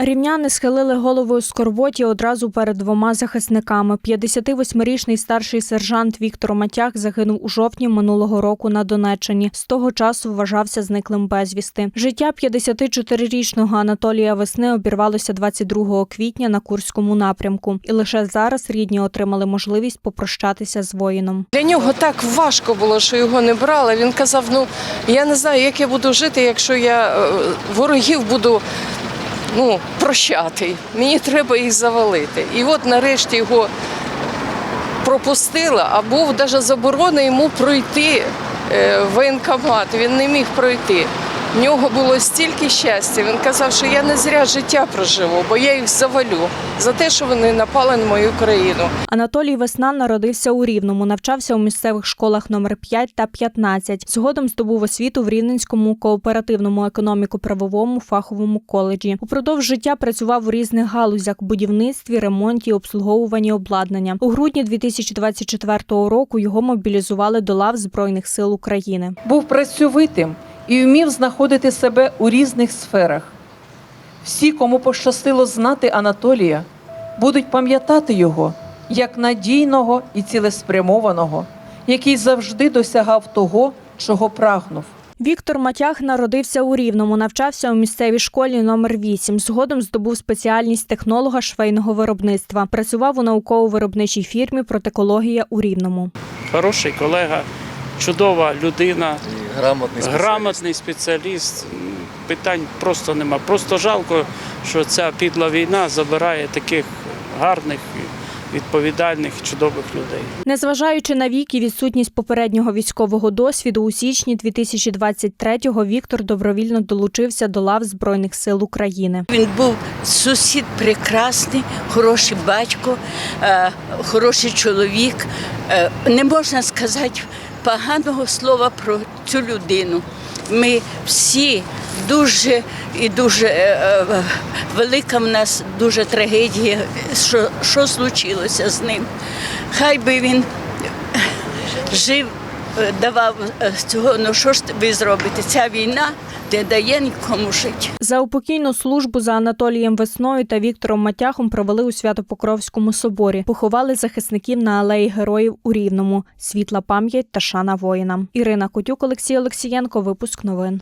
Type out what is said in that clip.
Рівняни схилили голови у скорботі одразу перед двома захисниками. 58-річний старший сержант Віктор Матяк загинув у жовтні минулого року на Донеччині. З того часу вважався зниклим безвісти. Життя 54-річного Анатолія Весни обірвалося 22 квітня на Курському напрямку. І лише зараз рідні отримали можливість попрощатися з воїном. Для нього так важко було, що його не брали. Він казав: ну я не знаю, як я буду жити, якщо я е, ворогів буду ну, прощати. Мені треба їх завалити. І от нарешті його пропустила, а був навіть заборона йому пройти е, в воєнкомат. Він не міг пройти. В нього було стільки щастя. Він казав, що я не зря життя проживу, бо я їх завалю за те, що вони напали на мою країну. Анатолій Весна народився у Рівному, навчався у місцевих школах номер 5 та 15. Згодом здобув освіту в Рівненському кооперативному економіко-правовому фаховому коледжі. Упродовж життя працював у різних галузях будівництві, ремонті, обслуговуванні обладнання. У грудні 2024 року його мобілізували до лав Збройних сил України. був працьовитим і вмів знаходити себе у різних сферах. Всі, кому пощастило знати Анатолія, будуть пам'ятати його як надійного і цілеспрямованого, який завжди досягав того, чого прагнув. Віктор Матях народився у Рівному, навчався у місцевій школі номер 8 Згодом здобув спеціальність технолога швейного виробництва. Працював у науково-виробничій фірмі Протекологія у Рівному. хороший колега, чудова людина, І грамотний спеціаліст. грамотний спеціаліст. Питань просто нема. Просто жалко, що ця підла війна забирає таких гарних, відповідальних, чудових людей. Незважаючи на вік і відсутність попереднього військового досвіду, у січні 2023-го Віктор добровільно долучився до лав Збройних сил України. Він був сусід прекрасний, хороший батько, е, хороший чоловік. Е, Не можна сказати поганого слова про цю людину. Ми всі дуже і дуже е, е, велика в нас дуже трагедія, що, що случилося з ним. Хай би він жив, е, давав цього, ну що ж ви зробите? Ця війна не дає нікому жити. За упокійну службу за Анатолієм Весною та Віктором Матяхом провели у Свято-Покровському соборі. Поховали захисників на алеї героїв у Рівному. Світла пам'ять та шана воїнам. Ірина Котюк, Олексій Олексієнко. Випуск новин.